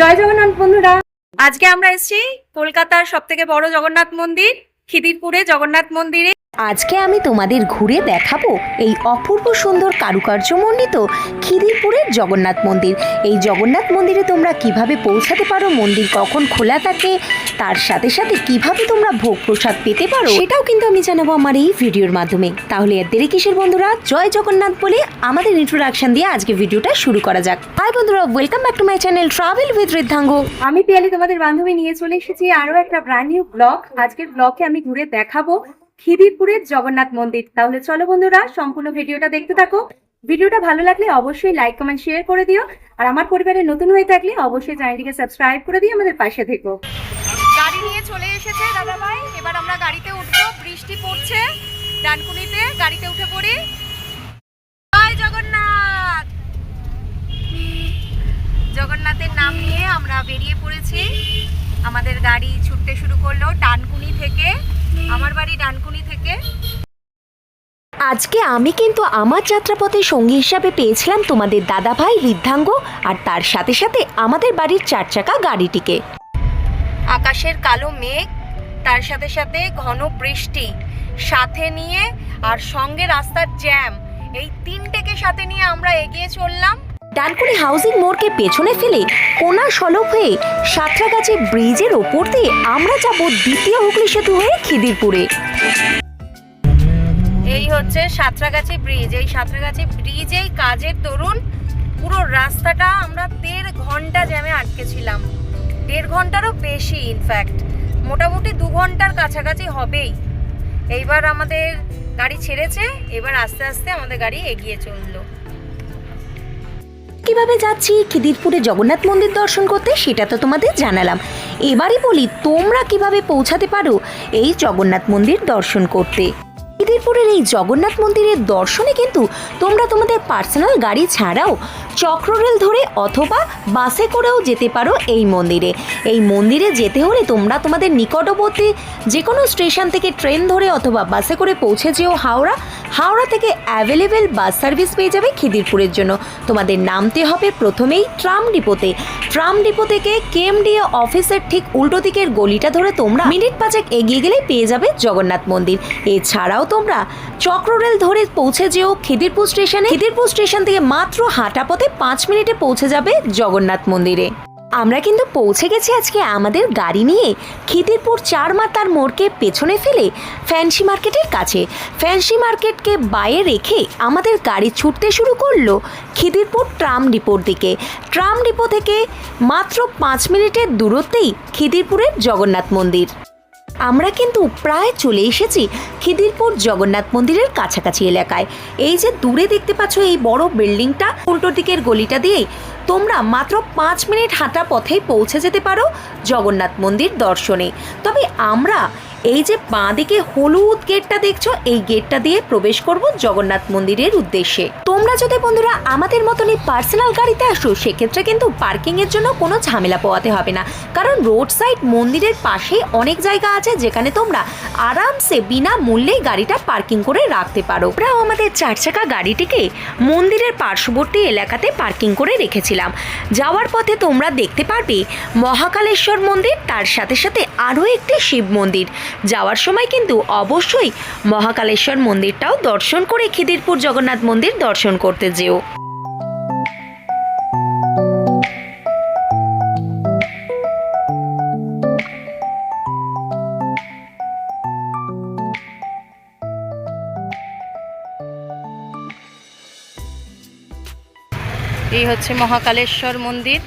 জয় জগন্নাথ বন্ধুরা। আজকে আমরা এসেছি কলকাতার সব থেকে বড় জগন্নাথ মন্দির, খিদিরপুরে জগন্নাথ মন্দিরে। আজকে আমি তোমাদের ঘুরে দেখাবো এই অপূর্ব সুন্দর কারুকার্য কারুকার্যমণ্ডিত খিদিরপুরের জগন্নাথ মন্দির। এই জগন্নাথ মন্দিরে তোমরা কীভাবে পৌঁছাতে পারো, মন্দির কখন খোলা থাকে, তার সাথে সাথে কীভাবে তোমরা ভোগ প্রসাদ পেতে পারো, সেটাও কিন্তু আমি জানাব আমার এই ভিডিওর মাধ্যমে। তাহলে এর দেরি কিসের বন্ধুরা? জয় জগন্নাথ বলে আমাদের ইন্ট্রোডাকশন দিয়ে আজকে ভিডিওটা শুরু করা যাক। হাই বন্ধুরা welcome back to my channel travel with Riddhanga আমি পিয়ালি তোমাদের বান্ধবী নিয়ে চলে এসেছি আরও একটা ব্র্যান্ড নিউ ব্লগ আজকের ব্লগে আমি ঘুরে দেখাবো। খিদিরপুরের জগন্নাথ মন্দির। তাহলে চলো বন্ধুরা, সম্পূর্ণ ভিডিওটা দেখতে থাকো। ভিডিওটা ভালো লাগলে অবশ্যই লাইক কমেন্ট শেয়ার করে দিও। আর আমার পরিবারে নতুন হয়ে থাকলে অবশ্যই চ্যানেলটিকে সাবস্ক্রাইব করে দিয়ে আমাদের পাশে থেকো। গাড়ি নিয়ে চলে এসেছে দাদা ভাই এবার আমরা গাড়িতে উঠবো। বৃষ্টি পড়ছে ডানকুনিতে। গাড়িতে উঠে পড়ি। জয় জগন্নাথ! জগন্নাথের নাম নিয়ে আমরা বেরিয়ে পড়েছি। আমাদের গাড়ি ছুটতে শুরু করল টানকুনি থেকে। আমার বাড়ি ডানকুনি থেকে। আজকে আমি কিন্তু আমার যাত্রাপথে সঙ্গী হিসাবে পেয়েছিলাম তোমাদের দাদা ভাই ঋদ্ধাঙ্গ আর তার সাথে সাথে আমাদের বাড়ির চার চাকা গাড়িটিকে। আকাশের কালো মেঘ তার সাথে সাথে ঘন বৃষ্টি সাথে নিয়ে আর সঙ্গে রাস্তার জ্যাম এই তিনটেকে সাথে নিয়ে আমরা এগিয়ে চললাম। ডানকুনি হাউজিং মোড়কে পেছনে ফেলে কোনা সলভ হয়ে সাঁতরাগাছি ব্রিজের ওপর দিয়ে আমরা যাব দ্বিতীয় হুগলি সেতু হয়ে খিদিরপুরে। এই হচ্ছে সাঁতরাগাছি ব্রিজ। এই সাঁতরাগাছি ব্রিজেই কাজের দরুন পুরো রাস্তাটা আমরা দেড় ঘণ্টা জ্যামে আটকে ছিলাম। দেড় ঘন্টারও বেশি ইনফ্যাক্ট মোটামুটি দু ঘণ্টার কাছাকাছি হবেই। এইবার আমাদের গাড়ি ছেড়েছে, এবার আস্তে আস্তে আমাদের গাড়ি এগিয়ে চলল। কীভাবে যাচ্ছি? খিদিরপুরে জগন্নাথ মন্দির দর্শন করতে, সেটা তো তোমাদের জানালাম। এবারে বলি, তোমরা কীভাবে পৌঁছাতে পারো এই জগন্নাথ মন্দির দর্শন করতে? খিদিরপুরের এই জগন্নাথ মন্দিরের দর্শনে কিন্তু তোমরা তোমাদের পার্সোনাল গাড়ি ছাড়াও চক্ররেল ধরে অথবা বাসে করেও যেতে পারো এই মন্দিরে। এই মন্দিরে যেতে হলে তোমরা তোমাদের নিকটবর্তী যে কোনো স্টেশন থেকে ট্রেন ধরে অথবা বাসে করে পৌঁছে যেও হাওড়া। হাওড়া থেকে অ্যাভেলেবেল বাস সার্ভিস পেয়ে যাবে খিদিরপুরের জন্য। তোমাদের নামতে হবে প্রথমেই ট্রাম ডিপোতে। ট্রাম ডিপো থেকে কেএমডিএ অফিসের ঠিক উল্টো দিকের গলিটা ধরে তোমরা মিনিট পাঁচেক এগিয়ে গেলেই পেয়ে যাবে জগন্নাথ মন্দির। এছাড়াও তোমরা চক্ররেল ধরে পৌঁছে যেও খিদিরপুর স্টেশনে। খিদিরপুর স্টেশন থেকে মাত্র হাঁটা পথে পাঁচ মিনিটে পৌঁছে যাবে জগন্নাথ মন্দিরে। আমরা কিন্তু পৌঁছে গেছি আজকে আমাদের গাড়ি নিয়ে খিদিরপুর চার মাতার মোড়কে পেছনে ফেলে ফ্যান্সি মার্কেটের কাছে। ফ্যান্সি মার্কেটকে বাইরে রেখে আমাদের গাড়ি ছুটতে শুরু করল খিদিরপুর ট্রাম ডিপোর দিকে। ট্রাম ডিপো থেকে মাত্র পাঁচ মিনিটের দূরত্বেই খিদিরপুরের জগন্নাথ মন্দির। আমরা কিন্তু প্রায় চলে এসেছি খিদিরপুর জগন্নাথ মন্দিরের কাছাকাছি এলাকায়। এই যে দূরে দেখতে পাচ্ছ এই বড় বিল্ডিংটা উল্টো দিকের গলিটা দিয়েই। তোমরা মাত্র পাঁচ মিনিট হাঁটা পথেই পৌঁছে যেতে পারো জগন্নাথ মন্দির দর্শনে। তবে আমরা এই যে বাঁ দিকে হলুদ গেটটা দেখছ, এই গেটটা দিয়ে প্রবেশ করব জগন্নাথ মন্দিরের উদ্দেশ্যে। তোমরা যদি বন্ধুরা আমাদের মতনই পার্সোনাল গাড়িতে আসো, সেক্ষেত্রে কিন্তু পার্কিং এর জন্য কোনো ঝামেলা পোয়াতে হবে না। কারণ রোড সাইড মন্দিরের পাশেই অনেক জায়গা আছে যেখানে তোমরা আরামসে বিনা মূল্যেই গাড়িটা পার্কিং করে রাখতে পারো। আমরাও আমাদের চার চাকা গাড়িটিকে মন্দিরের পার্শ্ববর্তী এলাকাতে পার্কিং করে রেখেছিলাম। যাওয়ার পথে তোমরা দেখতে পারবে মহাকালেশ্বর মন্দির, তার সাথে সাথে আরও একটি শিব মন্দির। যাওয়ার সময় কিন্তু অবশ্যই মহাকালেশ্বর মন্দিরটাও দর্শন করে খিদিরপুর জগন্নাথ মন্দির দর্শন করতে যেও। এই হচ্ছে মহাকালেশ্বর মন্দির।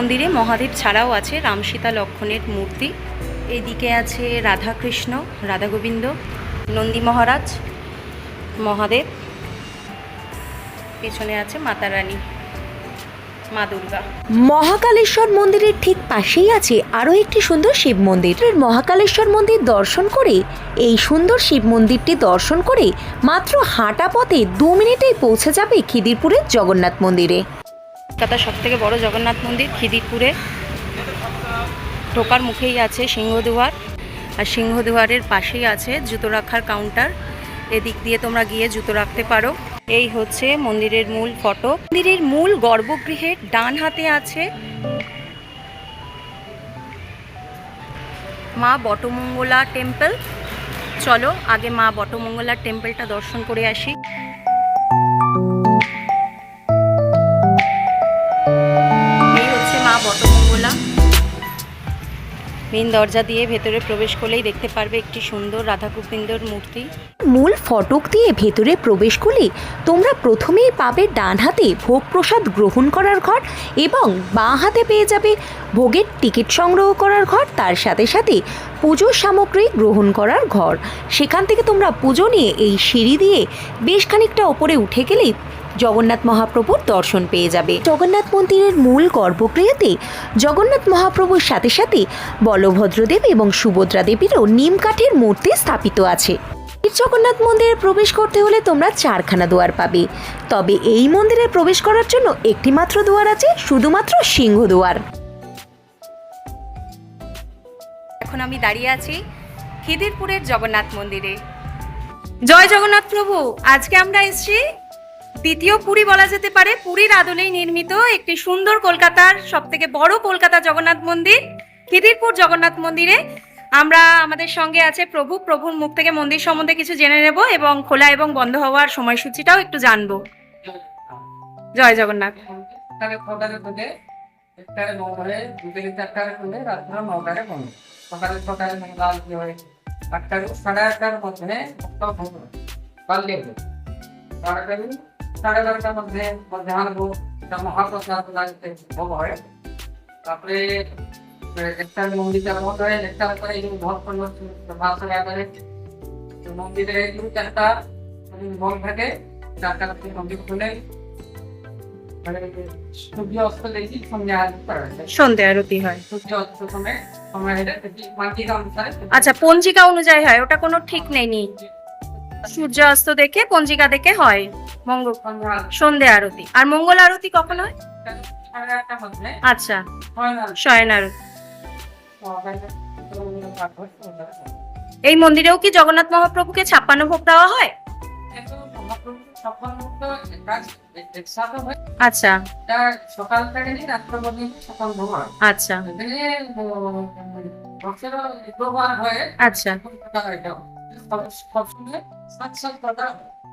মন্দিরে মহাদেব ছাড়াও আছে রাম সীতা লক্ষণের মূর্তি। এদিকে আছে রাধা কৃষ্ণ রাধা গোবিন্দ নন্দী মহারাজ, মহাদেব। পেছনে আছে মাতা রানী মহাকালেশ্বর মন্দিরের ঠিক পাশেই আছে আরও একটি সুন্দর শিব মন্দির। মহাকালেশ্বর মন্দির দর্শন করে, এই সুন্দর শিব মন্দিরটি দর্শন করে মাত্র হাঁটা পথে দু মিনিটেই পৌঁছে যাবে খিদিরপুরের জগন্নাথ মন্দিরে। কলকাতার সব থেকে বড় জগন্নাথ মন্দির, খিদিরপুরে। ঢোকার মুখেই আছে সিংহদুয়ার। আর সিংহদুয়ারের পাশেই আছে জুতো রাখার কাউন্টার এদিক দিয়ে তোমরা গিয়ে জুতো রাখতে পারো। এই হচ্ছে মন্দিরের মূল ফটো। মন্দিরের মূল গর্ভগৃহের ডান হাতে আছে মা বটমঙ্গলা টেম্পল চলো, আগে মা বটমঙ্গলা টেম্পলটা দর্শন করে আসি। মেন দরজা দিয়ে ভেতরে প্রবেশ করলেই দেখতে পারবে একটি সুন্দর রাধা গোবিন্দর মূর্তি। মূল ফটক দিয়ে ভেতরে প্রবেশ করলে তোমরা প্রথমেই পাবে ডান হাতে ভোগ প্রসাদ গ্রহণ করার ঘর এবং বাঁ হাতে পেয়ে যাবে ভোগের টিকিট সংগ্রহ করার ঘর, তার সাথে সাথে পুজোর সামগ্রী গ্রহণ করার ঘর। সেখান থেকে তোমরা পুজো নিয়ে এই সিঁড়ি দিয়ে বেশ খানিকটা ওপরে উঠে গেলেই জগন্নাথ মহাপ্রভুর দর্শন পেয়ে যাবে। জগন্নাথ মন্দিরের মূল গর্ভগৃহতে জগন্নাথ মহাপ্রভুর সাথে সাথে বলভদ্রদেব এবং সুভদ্রা দেবীরও নিম কাঠের মূর্তি স্থাপিত আছে। জগন্নাথ মন্দিরে প্রবেশ করতে হলে তোমরা চারখানা দুয়ার পাবে। তবে এই মন্দিরে প্রবেশ করার জন্য একটি মাত্র দুয়ার আছে, শুধুমাত্র সিংহ দুয়ার। এখন আমি দাঁড়িয়ে আছি খিদিরপুরের জগন্নাথ মন্দিরে। জয় জগন্নাথ প্রভু, আজকে আমরা এসেছি দ্বিতীয় পুরী বলা যেতে পারে। পুরীর আদলেই নির্মিত একটি সুন্দর কলকাতার সব থেকে বড় কলকাতা জগন্নাথ মন্দির খিদিরপুর জগন্নাথ মন্দিরে। আমরা আমাদের সঙ্গে আছে প্রভু। প্রভুর মুখ থেকে মন্দির সম্বন্ধে কিছু জেনে নেব এবং খোলা এবং বন্ধ হওয়ার সময়সূচিটাও একটু জানব। জয় জগন্নাথ। সকালে মঙ্গলা আরতি হয় আটটারে সাড়ে আটটার মধ্যে সাড়ে বারোটার মধ্যে মধ্যাহ্ন মহাপ্রসাদ লাগতে ভোগ হয় তারপরে একটা মন্দিরটার মতো হয় একটার পরে এই ভোগ করল ভাষা ব্যাপারে মন্দিরে দু চারটা ভোগ থাকে চারটা মন্দির খুলে। মানে সূর্য অস্ত দেখি সন্ধ্যা আরতি করা হয়। আরতি হয়। সূর্য অস্ত সময় সময় এটা একটি অনুসারে আচ্ছা পঞ্জিকা অনুযায়ী হয় ওটা কোনো ঠিক নেই নি সূর্য অস্ত দেখে, পঞ্জিকা দেখে হয়। মঙ্গল সন্ধে আরতি। আর মঙ্গল আরতি কখন হয়? আচ্ছা শয়ন আরতি এই মন্দিরেও কি জগন্নাথ মহাপ্রভুকে ছাপ্পান্ন ভোগ দেওয়া হয়? আচ্ছা। আচ্ছা। আচ্ছা।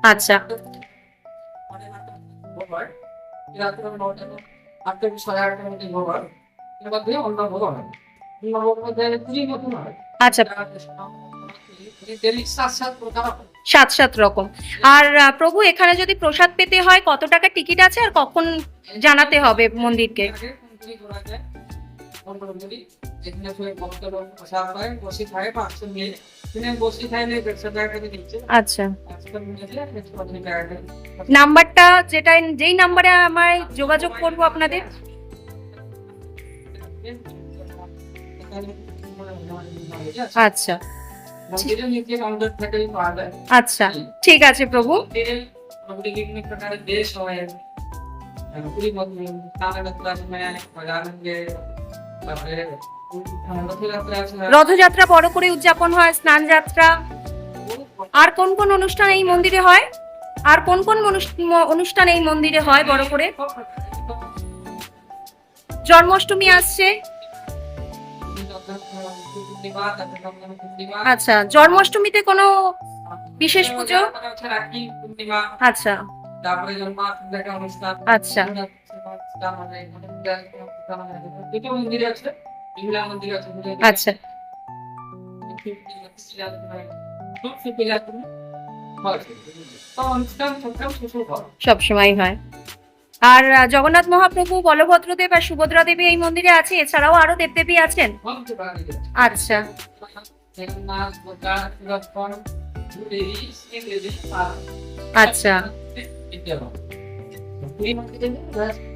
আচ্ছা। আচ্ছা। সাত সাত রকম। আর প্রভু, এখানে যদি প্রসাদ পেতে হয়, কত টাকা টিকিট আছে আর কখন জানাতে হবে মন্দিরকে? যেখানে বসে খায় পাঁচশো মিলে আচ্ছা। নাম্বারটা যেটা যেই নাম্বারে আমায় যোগাযোগ করব আপনাদের? আচ্ছা। মন্দিরের নিচে কাউন্টার থেকে পাওয়া যায় আচ্ছা ঠিক আছে প্রভু। দেশ হয় রথযাত্রা বড় করে উদযাপন হয় স্নান যাত্রা আর কোন কোন অনুষ্ঠান এই মন্দিরে হয়? আর কোন কোন অনুষ- অনুষ্ঠান এই মন্দিরে হয় বড় করে? জন্মাষ্টমী আসছে। আচ্ছা জন্মাষ্টমীতে কোনো বিশেষ পুজো? আচ্ছা। আচ্ছা। আছে আছে আচ্ছা। সব সময় হয়। আর জগন্নাথ মহাপ্রভু বলভদ্রদেব আর সুভদ্রা দেবী এই মন্দিরে আছে এছাড়াও আরও দেবদেবী আছেন? আচ্ছা। দেবী আচ্ছা।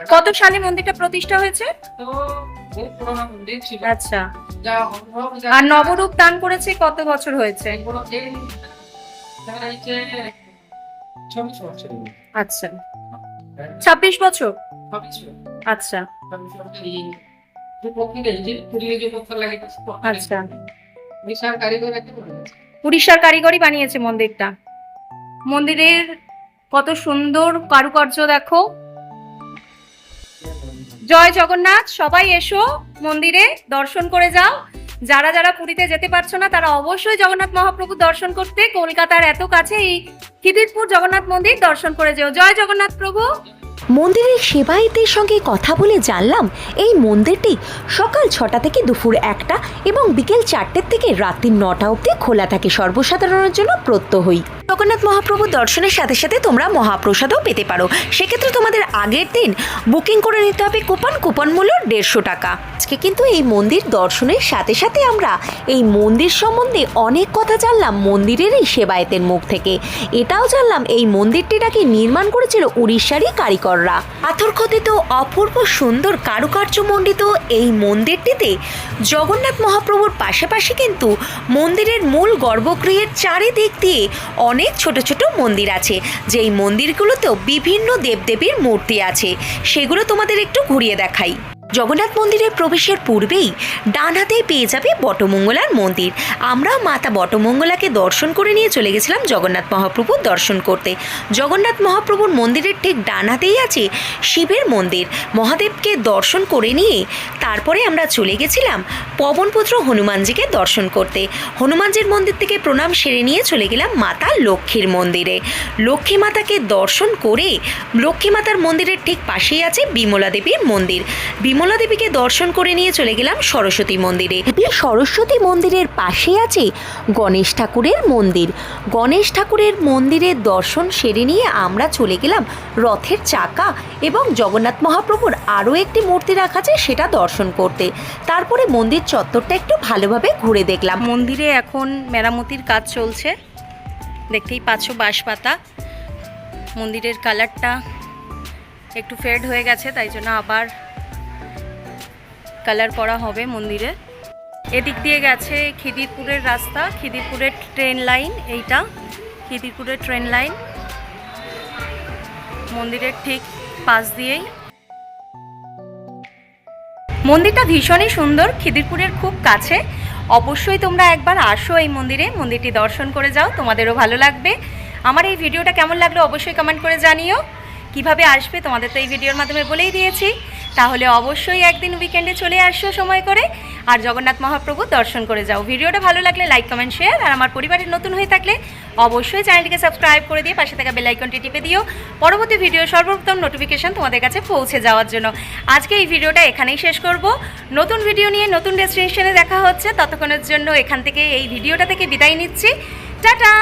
কত সালে মন্দিরটা প্রতিষ্ঠা হয়েছে? আচ্ছা। আর নবরূপ দান করেছে কত বছর হয়েছে? আচ্ছা। ছাব্বিশ বছর? আচ্ছা। আচ্ছা। উড়িষ্যার কারিগরি বানিয়েছে মন্দিরটা। মন্দিরের কত সুন্দর কারুকার্য দেখো। জয় জগন্নাথ, সবাই এসো মন্দিরে, দর্শন করে যাও। যারা যারা পুরীতে যেতে পারছ না, তারা অবশ্যই জগন্নাথ মহাপ্রভু দর্শন করতে কলকাতার এত কাছে এই খিদিরপুর জগন্নাথ মন্দির দর্শন করে যেও। জয় জগন্নাথ প্রভু। মন্দিরের সেবায়েতের সঙ্গে কথা বলে জানলাম, এই মন্দিরটি সকাল ছটা থেকে দুপুর একটা এবং বিকেল চারটের থেকে রাত্রি নটা অবধি খোলা থাকে। সর্বসাধারণের জন্য প্রত্যহই। জগন্নাথ মহাপ্রভু দর্শনের সাথে সাথে তোমরা মহাপ্রসাদও পেতে পারো। সেক্ষেত্রে তোমাদের আগের দিন বুকিং করে নিতে হবে কুপন কুপন মূল্য দেড়শো টাকা। আজকে কিন্তু এই মন্দির দর্শনের সাথে সাথে আমরা এই মন্দির সম্বন্ধে অনেক কথা জানলাম মন্দিরের এই সেবায়েতের মুখ থেকে। এটাও জানলাম এই মন্দিরটি নাকি নির্মাণ করেছিল উড়িষ্যারই কারিগররা। পাথর খোদিত অপূর্ব, সুন্দর কারুকার্য মণ্ডিত এই মন্দিরটিতে জগন্নাথ মহাপ্রভুর পাশাপাশি কিন্তু মন্দিরের মূল গর্ভগৃহের চারিদিক দিয়ে অনেক ছোট ছোট মন্দির আছে। যেই মন্দিরগুলোতেও বিভিন্ন দেবদেবীর মূর্তি আছে। সেগুলো তোমাদের একটু ঘুরিয়ে দেখাই। জগন্নাথ মন্দিরের প্রবেশের পূর্বেই ডান হাতেই পেয়ে যাবে বটমঙ্গলার মন্দির। আমরা মাতা বটমঙ্গলাকে দর্শন করে নিয়ে চলে গেছিলাম জগন্নাথ মহাপ্রভুর দর্শন করতে। জগন্নাথ মহাপ্রভুর মন্দিরের ঠিক ডান হাতেই আছে শিবের মন্দির। মহাদেবকে দর্শন করে নিয়ে তারপরে আমরা চলে গেছিলাম পবনপুত্র হনুমানজিকে দর্শন করতে। হনুমানজির মন্দির থেকে প্রণাম সেরে নিয়ে চলে গেলাম মাতা লক্ষ্মীর মন্দিরে। লক্ষ্মী মাতাকে দর্শন করে লক্ষ্মী মাতার মন্দিরের ঠিক পাশেই আছে বিমলা দেবীর মন্দির। বিমলা দেবীকে দর্শন করে নিয়ে চলে গেলাম সরস্বতী মন্দিরে। এই সরস্বতী মন্দিরের পাশে আছে গণেশ ঠাকুরের মন্দির। গণেশ ঠাকুরের মন্দিরের দর্শন সেরে নিয়ে আমরা চলে গেলাম রথের চাকা এবং জগন্নাথ মহাপ্রভুর আরও একটি মূর্তি রাখা আছে সেটা দর্শন করতে। তারপরে মন্দির চত্বরটা একটু ভালোভাবে ঘুরে দেখলাম। মন্দিরে এখন মেরামতির কাজ চলছে। দেখতেই পাচ্ছ বাঁশপাতা। মন্দিরের কালারটা একটু ফেড হয়ে গেছে, তাই জন্য আবার কালার করা হবে মন্দিরে। এদিক দিয়ে গেছে খিদিরপুরের রাস্তা, খিদিরপুরের ট্রেন লাইন এইটা, খিদিরপুরের ট্রেন লাইন মন্দিরের ঠিক পাশ দিয়েই। মন্দিরটা ভীষণই সুন্দর, খিদিরপুরের খুব কাছে। অবশ্যই তোমরা একবার আসো এই মন্দিরে, মন্দিরটি দর্শন করে যাও, তোমাদেরও ভালো লাগবে। আমার এই ভিডিওটা কেমন লাগল অবশ্যই কমেন্ট করে জানিও। কীভাবে আসবে তোমাদের তো এই ভিডিওর মাধ্যমে বলেই দিয়েছি। তাহলে অবশ্যই একদিন উইকেন্ডে চলে আসো সময় করে। আর জগন্নাথ মহাপ্রভু দর্শন করে যাও। ভিডিওটা ভালো লাগলে লাইক কমেন্ট শেয়ার আর আমার পরিবারের নতুন হয়ে থাকলে অবশ্যই চ্যানেলটিকে সাবস্ক্রাইব করে দিয়ে পাশে থাকা বেল আইকনটি টিপে দিও। পরবর্তী ভিডিও সর্বপ্রথম নোটিফিকেশান তোমাদের কাছে পৌঁছে যাওয়ার জন্য। আজকে এই ভিডিওটা এখানেই শেষ করব। নতুন ভিডিও নিয়ে নতুন ডেস্টিনেশনে দেখা হচ্ছে। ততক্ষণের জন্য এখান থেকে এই ভিডিওটা থেকে বিদায় নিচ্ছি। টাটা!